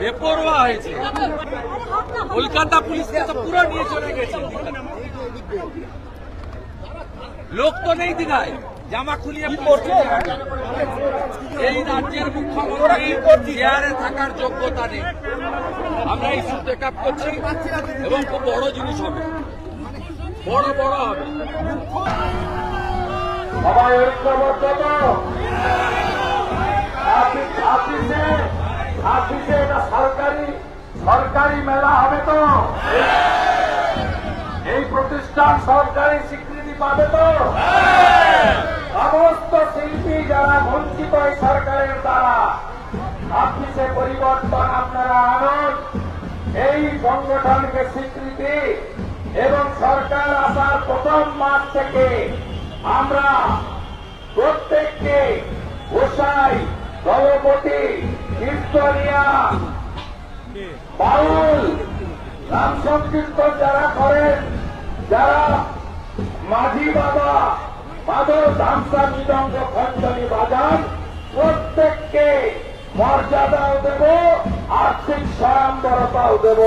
বেপরোয়া হয়েছে। কলকাতা পুলিশকে তো পুরো নিয়ে চলে গেছে। লোক তো নেই দিঘায়। জামা খুলিয়ে এই রাজ্যের মুখ্যমন্ত্রী চেয়ারে থাকার যোগ্যতা নেই। আমরা এই সুতে কাপ করছি এবং খুব বড় জিনিস হবে। বড় বড় হবে। সরকারি সরকারি মেলা হবে তো? এই প্রতিষ্ঠান সরকারি স্বীকৃতি পাবে তো? সমস্ত শিল্পী যারা বঞ্চিত এই সরকারের দ্বারা আপিসে পরিবর্তন আপনারা আনুন। এই সংগঠনকে স্বীকৃতি এবং সরকার আসার প্রথম মাস থেকে আমরা প্রত্যেককে গোসাই, দলপতি, কীর্তনিয়া, বাউল নাম সংকীর্তন যারা করেন, যারা মাঝি বাবা মাদল ধামসা মৃদঙ্গ খঞ্জনি বাজান প্রত্যেককে মর্যাদাও দেব আর্থিক স্বয়ম্বরতাও দেব।